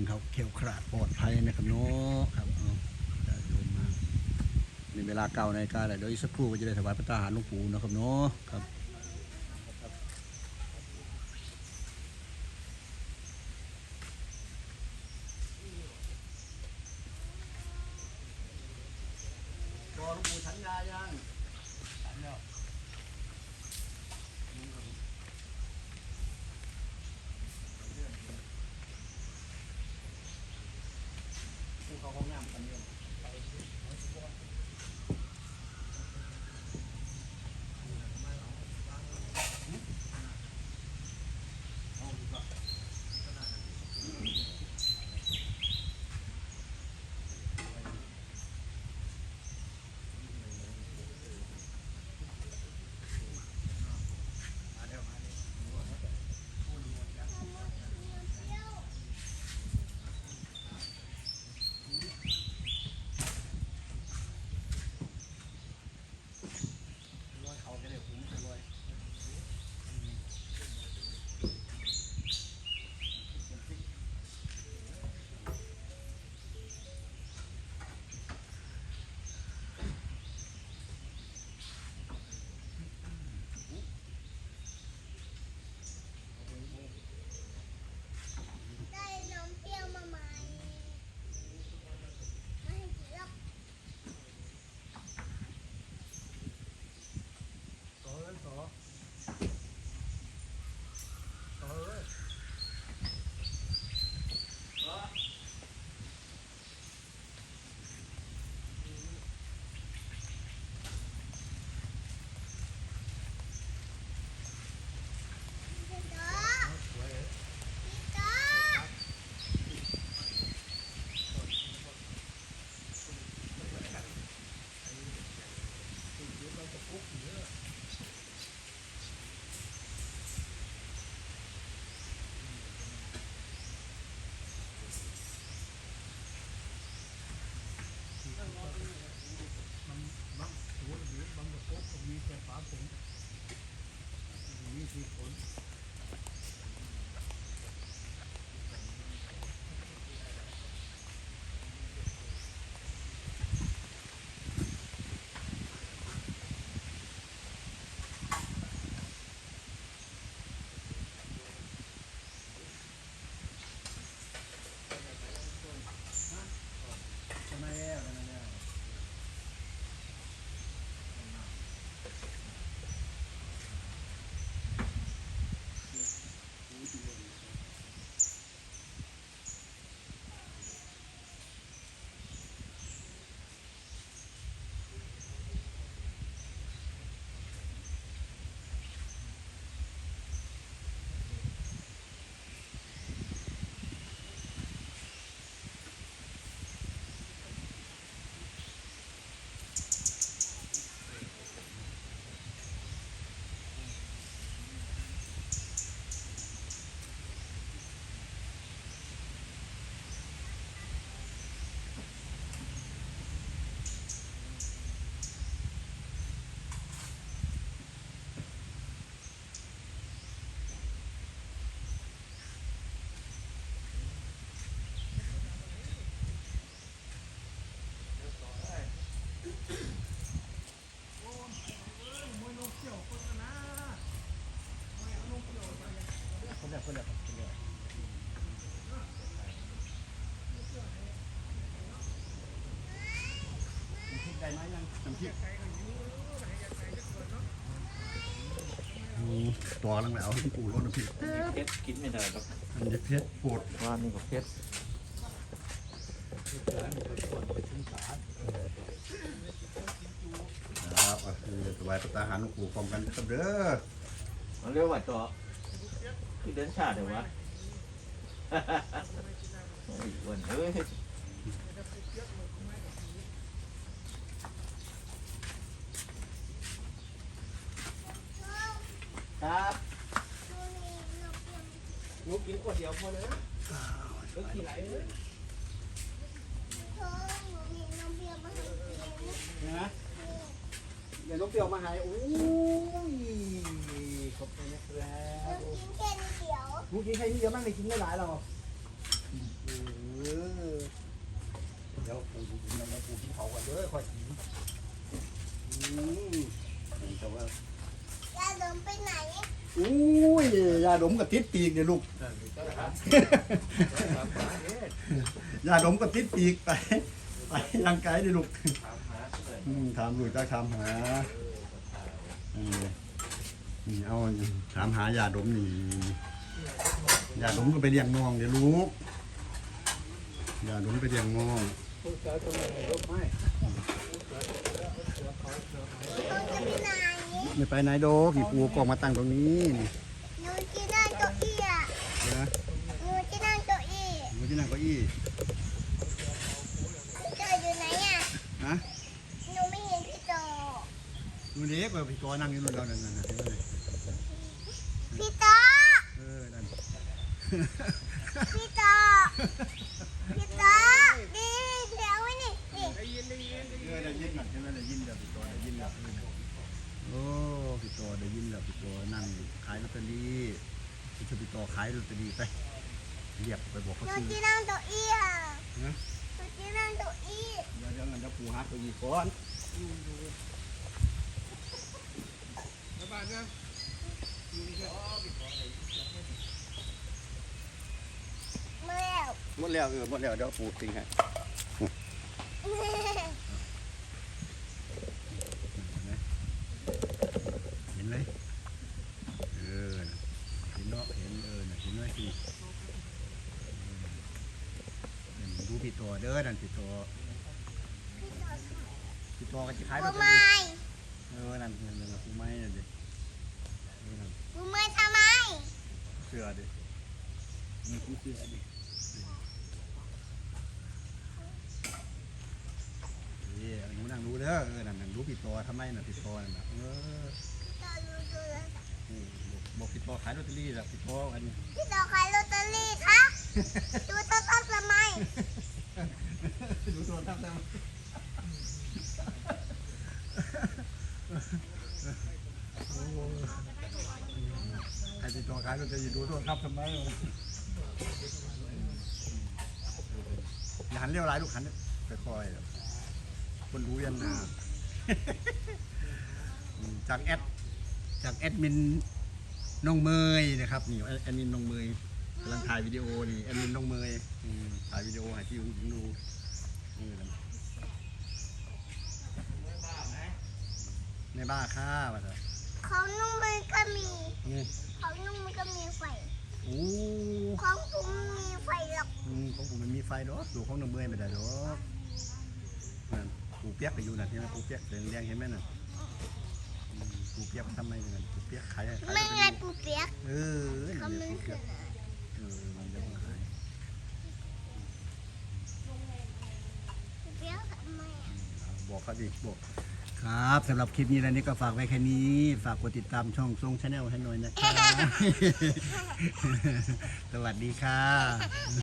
งเขาเขียวขราดปลอดภัยนะครับเนาะครับเอาจะโยมมาในเวลาเก่าในกาแหละเดี๋ยวอีกสักครู่ก็จะได้ถวายพระตาหารหลวงปู่นะครับเนาะครับ คนเดียวคนเดียวคนเดียวน้ำพริกได้ไหมยังน้ำพริกตัวลังแล้วปู่รถน้ำพริกเพชรกินไม่ได้ครับอันนี้เพชรปวดว่านี่ก็เพชรครับอะคือถวายพระตาหารหลวงปู่พร้อมกันครับเด้อมันเรียกว่าตั วที่เดินชาเดี๋ยววะ โอ้ยวันเอ้ยครับลูกกินขวดเดียวพอนะลูกกินไหลเลยท้องหนูมีนมเปรี้ยนะเดี๋ยวน้องเปียวมาหายโอ้ย ขอบคุณนะครับกินแค่นิดเดียวลูกกินแค่นี้เดียวมันไม่กินไม่หลายหรอกเออเดี๋ยวปูกินน้ำปูกินเขากันเด้อค่อยกินอืมแต่ว่ายาดมไปไหนอุ้ยยาดมกับติดปีกเนี่ยลูกยาดมกับติดปีกไปไปร่างกายดิลูกถามหาเพื่อนอืมถามลูกจะถามหาอั นนี้นี่เอาถามหายาดมนี่ยาดมก็ไปเลี้ยงน้องเดี๋ยวลูกยาดมไปเลี้ยงน้องหนูจะไปไหนไม่ไปไหนโดอกนี่ปูกองมาตั้งตรงนี้นี่หนูจะนั่งเก้าอี้อะนะหนูจะนั่งเก้าอี้มือที่นั่งเก้าอี้พี่โตอยู่ไหนอะฮะหนูไม่เห็นพี่โตดูเด็กว่าพี่ตัวนั่งอยู่นู่นเรานั่นน่ะเห็นไหม พี่โต เออนั่น พี่โตพี่โตดีเดี๋ยวไว้นี่นี่เออได้ยินน่ะใช่ไหมได้ยินแล้วพี่ตัวได้ยินแล้วโอ้พี่ตัวได้ยินแล้วพี่ตัวนั่งขายลอตเตอรี่พี่ตัวพี่ตัวขายลอตเตอรี่ไปเรียกไปบอกหเขานูซื้อจะนั่งเก้าอี้อะนะหนูจะนั่งเก้าอี้เดี๋ยวเดี๋ยวงั้นเดี๋ยวปูหาเก้าอี้ก่อน เมื่อแล้วหมดแล้วเออหมดแล้วเดี๋ยวปูทิ้งให้เห็นไหมเออน่ะเห็นเนาะเห็นเออน่ะเห็นไหมพี่เออดูพี่ตัวเด้อนั่นพี่ตัวพี่ตัวก็จะขายลอบูตเตอไม้รี่เออนั่นนั่นนั่นปูไม้นั่นดิเออนั่นบูไม้ทำไมเสือดิ นี่คือเสือดินี่หนูนั่งดูเด้อเออนั่นนั่นดูพี่ตัวทำไมน่ะพี่ตัวน่ะเออบอกพี่ตัวขายลอตเตอรี่ละพี่ตัวอันนี้พี่โตขายลอตเตอรี่คะดูโทรศัพท์ทำไมดูตัวทับทับไอ้พี่ตัวขายลอตเตอรี่ดูตัวทับทำไม อย่าหันเลี้ยวร้ายลูกหันค่อยๆคนรู้ยันหนาอืมจากแอดจากแอดมินน้องเมยนะครับนี่แอดมินน้องเมยกำลังถ่ายวิดีโอนี่แอดมินน้องเมยอืมถ่ายวิดีโอให้พี่อุ้งอิงดูนี่นะในบ้าค่าว่าเถอะของนุ่มมือก็มีนี่ของนุ่มมือก็มีไฟโอ้ ของผมมีไฟหรอก อื มของผมมันมีไฟดอกดูของน้องเมยไม่ได้ดอกนั่นปูเปียกไปอยู่นั่นเห็นไหมปูเปียกแดงๆเห็นไหมน่ะอืมปูเปียกทำไมนั่นปูเปียกขายขายไม่ไงปูเปียกเออเขานั่นไม่แหละปูเปีคืยอกนะเออมันจะมาขายปูเปียกทำไมอะบอกเขาดิบอก ครับสำหรับคลิปนี้แล้วนี่ก็ฝากไว้แค่นี้ ฝากกดติดตามช่องทรงชาแนลให้หน่อยนะครับ สวัสดีค่ะ